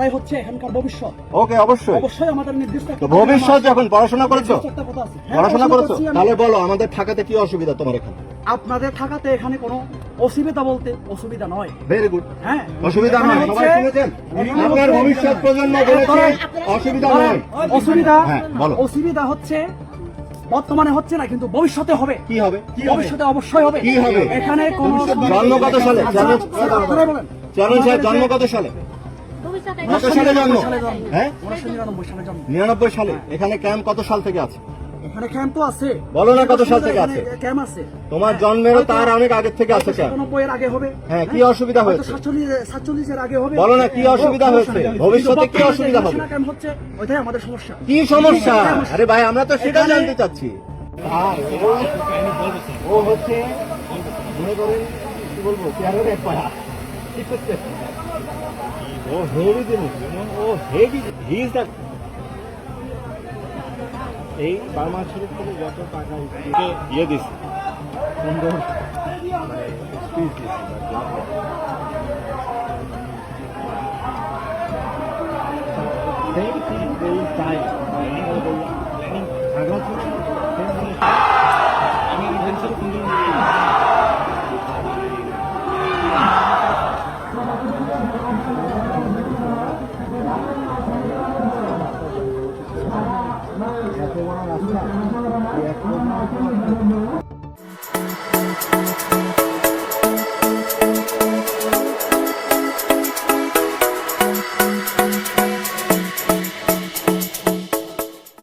তারাই হচ্ছে এখানকার ভবিষ্যৎ। ওকে অবশ্যই। অবশ্যই আমাদের নির্দিষ্ট ভবিষ্যৎ যখন পড়াশোনা করেছ। হ্যাঁ, পড়াশোনা করেছ? তাহলে বলো আমাদের থাকাতে কি অসুবিধা তোমার এখানে? আপনাদের থাকাতে এখানে কোনো অসুবিধা বলতে অসুবিধা নয়। ভেরি গুড হ্যাঁ। অসুবিধা নয় হচ্ছে- সবাই শুনেছেন? আপনার ভবিষ্যৎ প্রজন্ম বলেছে অসুবিধা নয়। অসুবিধা হ্যাঁ, অসুবিধা হচ্ছে বর্তমানে হচ্ছে না কিন্তু ভবিষ্যতে হবে। কি হবে? ভবিষ্যতে অবশ্যই হবে। কি হবে? এখানে কোন জন্ম কত সালে জন্ম কত সালে কত সালে জন্ম। হ্যাঁ? নিরানব্বই সালে জন্ম। নিরানব্বই সালে। এখানে ক্যাম্প কত সাল থেকে আছে? এখানে ক্যাম্প তো আছে। বলো না কত সাল থেকে আছে? ক্যাম্প আছে। তোমার জন্মেরও তার অনেক আগের থেকে আছে ক্যাম্প সাতানব্বই এর আগে হবে। হ্যাঁ, কি অসুবিধা হয়েছে? সাতচল্লিশের আগে হবে। বলো না, কি অসুবিধা হয়েছে? সমস্যা ভবিষ্যতে কি অসুবিধা হবে? ক্যাম্প হচ্ছে ওইটাই আমাদের সমস্যা। কি সমস্যা? আরে ভাই আমরা তো সেটা জানতে চাচ্ছি। আর ও- ও হচ্ছে মনে করেন কি বলব এক পাড়া ঠিক আছে? ও হেভি জিনিস ও হেভি হি ইজ দ্য এই বার্মা শরীফ থেকে যত টাকা উঠিয়ে দিয়ে দিছে সুন্দর মানে স্পিচ দিছে Same thing will die. すいません。